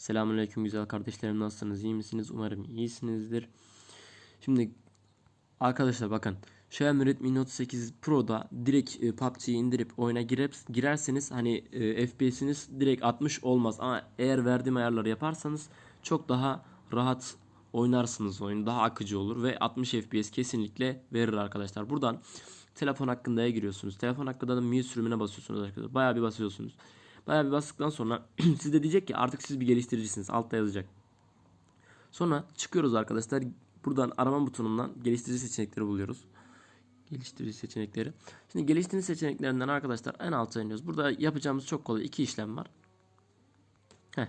Selamünaleyküm güzel kardeşlerim nasılsınız? iyi misiniz? Umarım iyisinizdir. Şimdi arkadaşlar bakın Xiaomi Redmi Note 8 Pro'da direkt e, PUBG'yi indirip oyuna girip, girerseniz hani e, FPS'iniz direkt 60 olmaz ama eğer verdiğim ayarları yaparsanız çok daha rahat oynarsınız oyunu daha akıcı olur ve 60 FPS kesinlikle verir arkadaşlar. Buradan telefon hakkındaya giriyorsunuz. Telefon hakkında da MIUI sürümüne basıyorsunuz arkadaşlar. Bayağı bir basıyorsunuz. Bayağı bir bastıktan sonra sizde diyecek ki artık siz bir geliştiricisiniz. Altta yazacak. Sonra çıkıyoruz arkadaşlar. Buradan arama butonundan geliştirici seçenekleri buluyoruz. Geliştirici seçenekleri. Şimdi geliştirici seçeneklerinden arkadaşlar en alta iniyoruz. Burada yapacağımız çok kolay iki işlem var. Heh.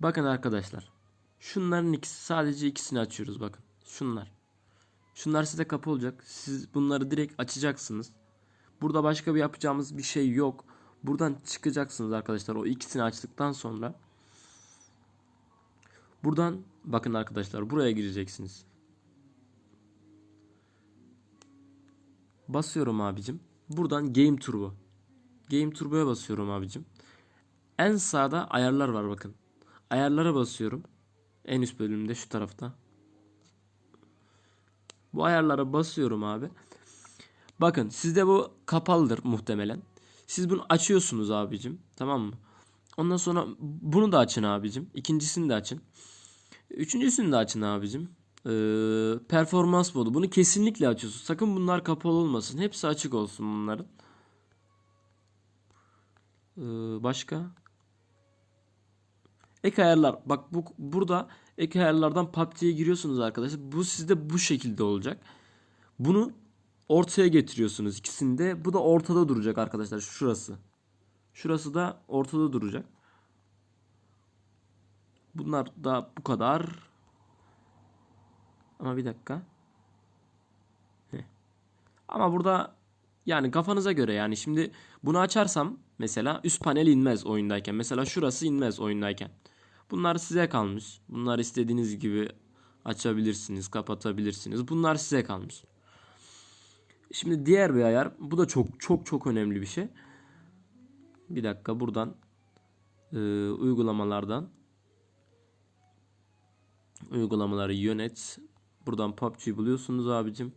Bakın arkadaşlar. Şunların ikisi sadece ikisini açıyoruz bakın. Şunlar. Şunlar size kapı olacak. Siz bunları direkt açacaksınız. Burada başka bir yapacağımız bir şey yok. Buradan çıkacaksınız arkadaşlar o ikisini açtıktan sonra. Buradan bakın arkadaşlar buraya gireceksiniz. Basıyorum abicim. Buradan Game Turbo. Game Turbo'ya basıyorum abicim. En sağda ayarlar var bakın. Ayarlara basıyorum. En üst bölümde şu tarafta. Bu ayarlara basıyorum abi. Bakın sizde bu kapalıdır muhtemelen. Siz bunu açıyorsunuz abicim. Tamam mı? Ondan sonra bunu da açın abicim. İkincisini de açın. Üçüncüsünü de açın abicim. Ee, performans modu. Bunu kesinlikle açıyorsun. Sakın bunlar kapalı olmasın. Hepsi açık olsun bunların. Ee, başka? Ek ayarlar. Bak bu burada ek ayarlardan PUBG'ye giriyorsunuz arkadaşlar. Bu sizde bu şekilde olacak. Bunu ortaya getiriyorsunuz ikisinde. Bu da ortada duracak arkadaşlar. Şurası. Şurası da ortada duracak. Bunlar da bu kadar. Ama bir dakika. Heh. Ama burada yani kafanıza göre yani şimdi bunu açarsam mesela üst panel inmez oyundayken. Mesela şurası inmez oyundayken. Bunlar size kalmış. Bunlar istediğiniz gibi açabilirsiniz, kapatabilirsiniz. Bunlar size kalmış. Şimdi diğer bir ayar. Bu da çok çok çok önemli bir şey. Bir dakika buradan e, uygulamalardan uygulamaları yönet. Buradan PUBG buluyorsunuz abicim.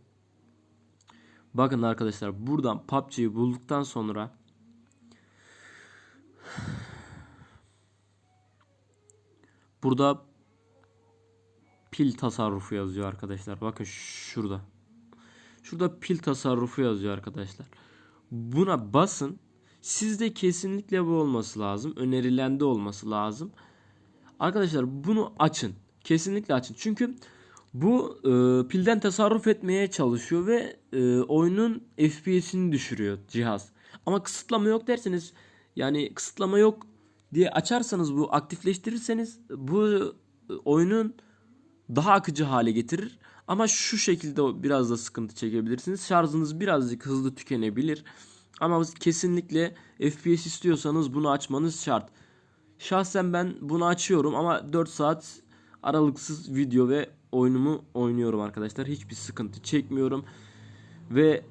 Bakın arkadaşlar buradan PUBG'yi bulduktan sonra burada pil tasarrufu yazıyor arkadaşlar. Bakın şurada. Şurada pil tasarrufu yazıyor arkadaşlar. Buna basın. Sizde kesinlikle bu olması lazım. Önerilen de olması lazım. Arkadaşlar bunu açın. Kesinlikle açın. Çünkü bu e, pilden tasarruf etmeye çalışıyor ve e, oyunun FPS'ini düşürüyor cihaz. Ama kısıtlama yok derseniz yani kısıtlama yok diye açarsanız bu aktifleştirirseniz bu e, oyunun daha akıcı hale getirir. Ama şu şekilde biraz da sıkıntı çekebilirsiniz. Şarjınız birazcık hızlı tükenebilir. Ama kesinlikle FPS istiyorsanız bunu açmanız şart. Şahsen ben bunu açıyorum ama 4 saat aralıksız video ve oyunumu oynuyorum arkadaşlar. Hiçbir sıkıntı çekmiyorum. Ve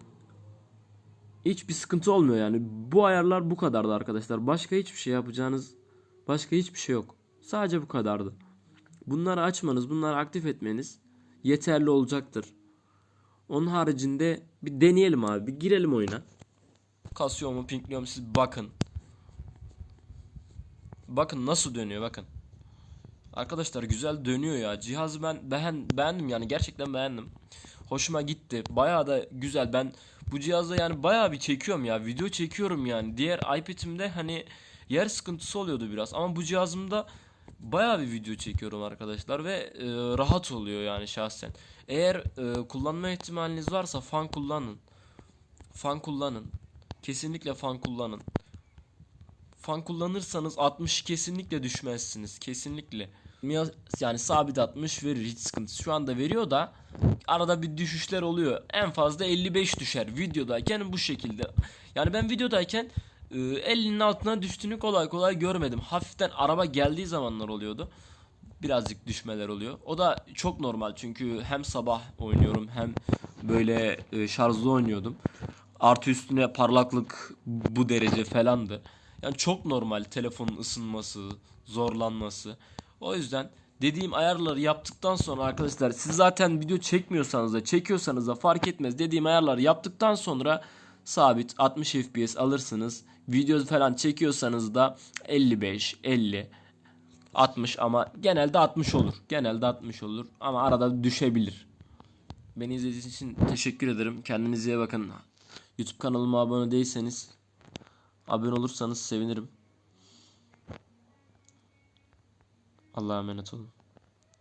hiçbir sıkıntı olmuyor yani. Bu ayarlar bu kadardı arkadaşlar. Başka hiçbir şey yapacağınız başka hiçbir şey yok. Sadece bu kadardı. Bunları açmanız, bunları aktif etmeniz yeterli olacaktır. Onun haricinde bir deneyelim abi. Bir girelim oyuna. Kasıyor mu, pinkliyor mu siz bakın. Bakın nasıl dönüyor bakın. Arkadaşlar güzel dönüyor ya. Cihazı ben beğen, beğendim yani gerçekten beğendim. Hoşuma gitti. Bayağı da güzel. Ben bu cihazda yani bayağı bir çekiyorum ya. Video çekiyorum yani. Diğer iPad'imde hani yer sıkıntısı oluyordu biraz. Ama bu cihazımda bayağı bir video çekiyorum arkadaşlar ve e, rahat oluyor yani şahsen. Eğer e, kullanma ihtimaliniz varsa fan kullanın. Fan kullanın. Kesinlikle fan kullanın. Fan kullanırsanız 60 kesinlikle düşmezsiniz. Kesinlikle. Yani sabit 60 verir hiç sıkıntı. Şu anda veriyor da arada bir düşüşler oluyor. En fazla 55 düşer videodayken bu şekilde. Yani ben videodayken 50'nin altına düştüğünü kolay kolay görmedim. Hafiften araba geldiği zamanlar oluyordu. Birazcık düşmeler oluyor. O da çok normal çünkü hem sabah oynuyorum hem böyle e, şarjlı oynuyordum. Artı üstüne parlaklık bu derece falandı. Yani çok normal telefonun ısınması, zorlanması. O yüzden dediğim ayarları yaptıktan sonra arkadaşlar siz zaten video çekmiyorsanız da çekiyorsanız da fark etmez. Dediğim ayarları yaptıktan sonra sabit 60 FPS alırsınız. Video falan çekiyorsanız da 55, 50, 60 ama genelde 60 olur. Genelde 60 olur ama arada düşebilir. Beni izlediğiniz için teşekkür ederim. Kendinize iyi bakın. YouTube kanalıma abone değilseniz abone olursanız sevinirim. Allah'a emanet olun.